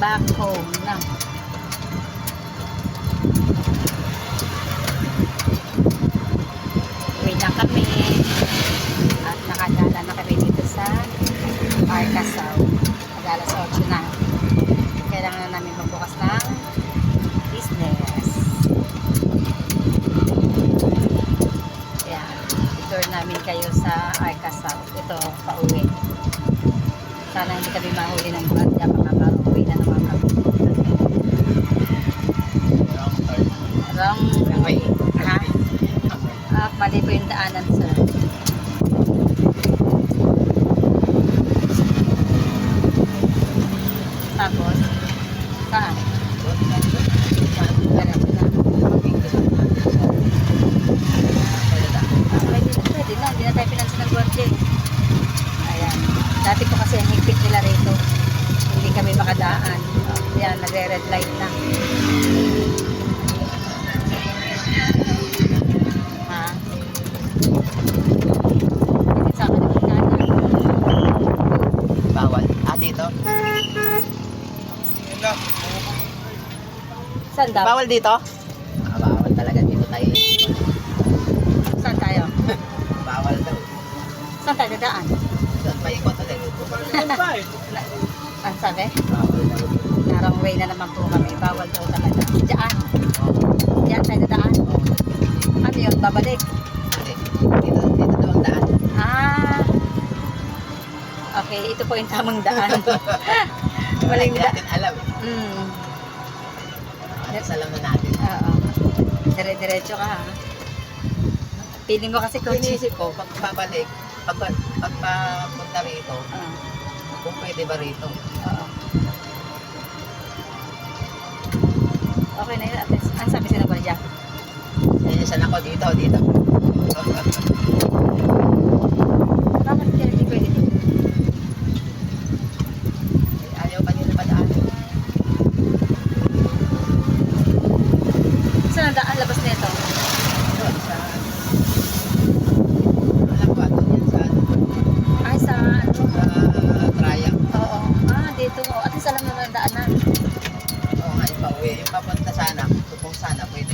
back home na. Uwi na kami. At nakagala na kami dito sa Arcasao. Mag-alas 8 na. Kailangan na namin magbukas ng business. Ayan. I-tour namin kayo sa Arcasao. Ito, pauwi. Sana hindi kami mahuli ng badya. Baka Makadaan. Ayan, nagre-red light na. Ha? Hindi sa akin ang. Bawal. Ah, dito? Saan daw? Bawal dito? Ah, bawal talaga dito tayo. Saan tayo? Bawal daw. Saan tayo dadaan? Doon pa ikot ulit. Ang sabi? Bawal daw. Narang way na naman po kami. Bawal daw talaga. Diyan. Diyan tayo dadaan. Ano yun? Babalik. Dito, dito daw ang daan. Ah. Okay, ito po yung tamang daan. Maling Hindi da. natin alam. Mm. Alas alam na natin. Oo. Dire-diretso ka ha. Feeling mo kasi kung iniisip ko, pag babalik, pag, pag papunta rito, Oo. kung pwede ba rito? Oo. Okay na yun. At least, ang sabi sila gwardiya? Sinisan ako dito, dito. Bakit kaya hindi pwede dito? Ayaw pa nila padaan. Saan ang daan labas nito? Doon sa... Alam ko, doon yan sa, Ay, sa ano? sa Traya. Oo. Ah, dito. Oh, at least alam na ng daanan. Oo nga, yung pauwi. Sana, pwede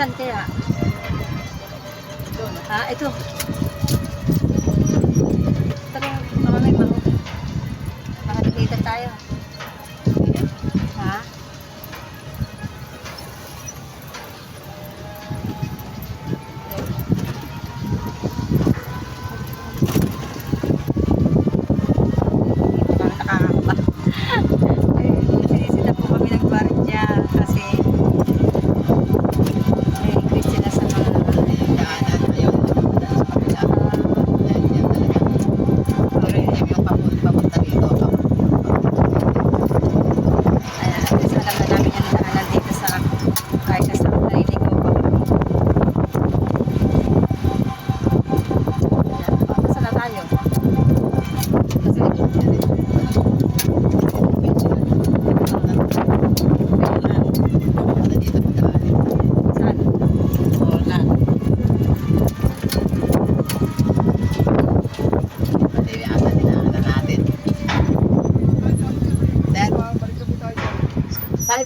Saan kaya? doon. Ha? Ito. Tara,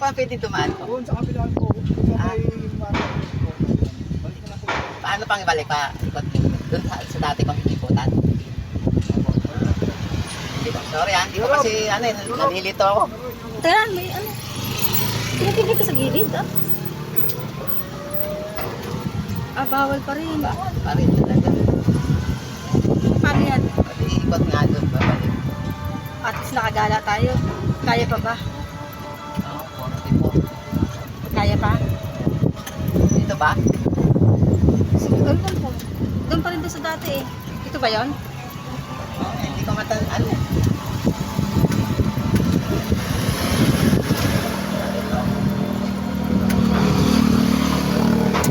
pa pwede dumaan po? Doon sa kabilang po, Ah. Paano pang ibalik pa? Ikot doon sa, sa dati pang ikutan. Sorry ah, hindi ko kasi ano eh, nalilito ako. Tara, may ano? Tinitigil ka sa gilid, ah? Ah, bawal pa rin. Pa rin talaga. Paano yan? Pati ikot nga doon, babalik. At least nakagala tayo. Kaya pa ba? Kaya pa? Dito ba? Sige, doon doon po. Doon pa rin doon sa dati eh. Ito ba yon? Oo, hindi ko matan... Ano?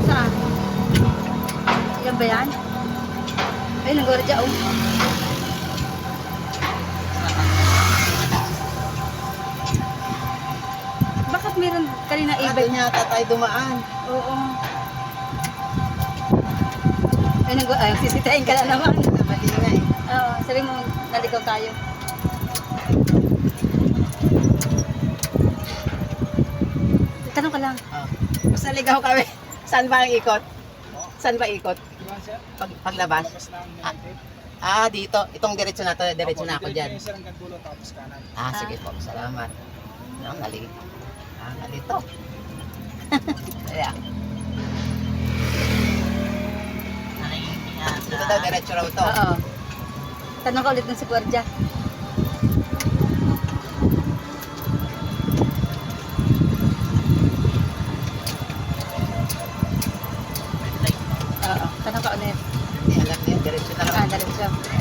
Saan? Yan ba yan? Ay, nanggora dyan oh. Doon yata tayo dumaan. Oo. Ay, nag ay, sisitahin ka na naman. Mali nga eh. Oo, sabi mo, naligaw tayo. Tanong ka lang. Oh. Basta ligaw kami. Saan ba ang ikot? Saan ba ikot? Pag, paglabas? Ah. Ah, dito. Itong diretso na to. Diretso na ako dyan. Ah, sige po. Salamat. Ah, mali. Ah, nalito. Kaya. Dito daw, diretso raw to. Oo. Tanong ka ulit dun si gwardiya. Oo, tanong ka ulit. Hindi, alam niya. Diretso na Ah, lang. diretso. Diretso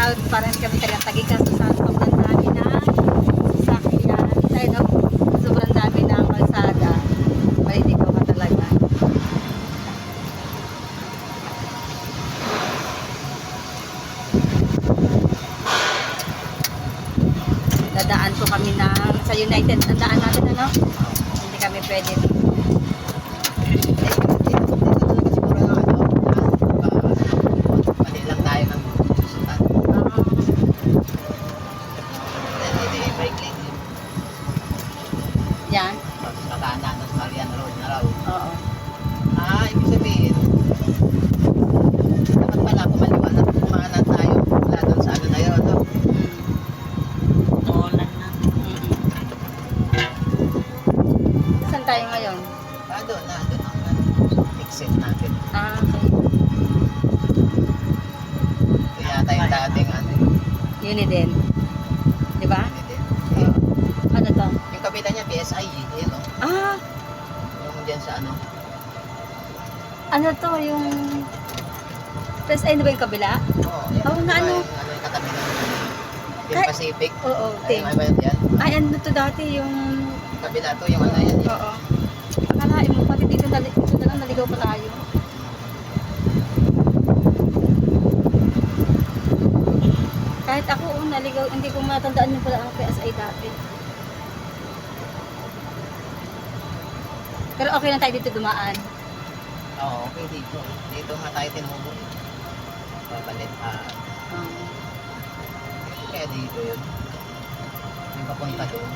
Sound. Parang kami tagang tagikas sa sobrang dami na sasakyan. Dahil no, sobrang dami na kalsada. Maliligaw ka talaga. Dadaan po kami ng sa United. Ang daan natin ano? Hindi kami pwede dito Yun din. Di ba? hindi din. Oo. Ano to? Yung kapitan niya, PSI, yun, no? Ah, Yung dyan sa ano, ano to? Yung... Ay, ano ba yung kabila? oo, yan. Oo, na ano? Yung, ano, yung katabi Team Kay- Pacific. Oo, Ay, ting. may ba yun yan? Ay, ano to dati yung... Kabila to, yung ano yan, yung Oo. Akalain mo, pati dito, dito na lang naligaw pa tayo. Kahit ako, oh, naligaw, hindi ko matandaan yung pala ang PSI dati. Pero okay lang tayo dito dumaan. Oo, okay dito. Dito nga tayo tinubo. Papalit. Ah, Um, kaya dito yun. Yung papunta doon.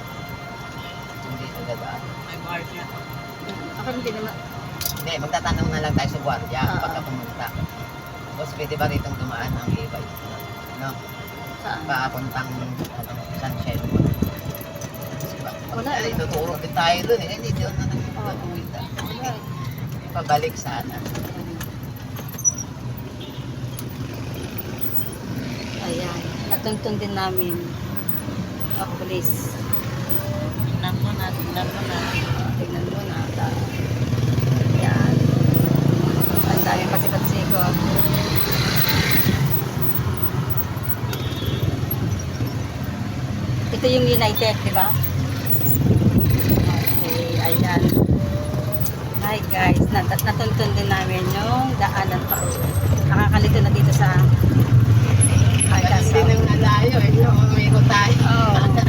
Yung dito dadaan. ako hindi naman. Hindi, magtatanong na lang tayo sa gwardiya Oo. pagka pumunta. Boss, pwede ba rito dumaan ang e-bike? No? Saan? Papuntang ano, Sunshine. Diba? Wala, eh. tuturo din tayo dun eh. Hindi, doon na nag-uwi na. Pabalik sana. Ayan. Natuntun din namin. Ako, police. Tingnan mo na, tingnan mo na. Tignan mo na. Ayan. Ang dami pasikot-sikot. Ito yung United, di ba? Okay, ayan. Hi guys, nat natuntun din namin yung daan ng pa Nakakalito na dito sa Arkansas. Hindi nang nalayo eh, no? Umigo tayo. Oh.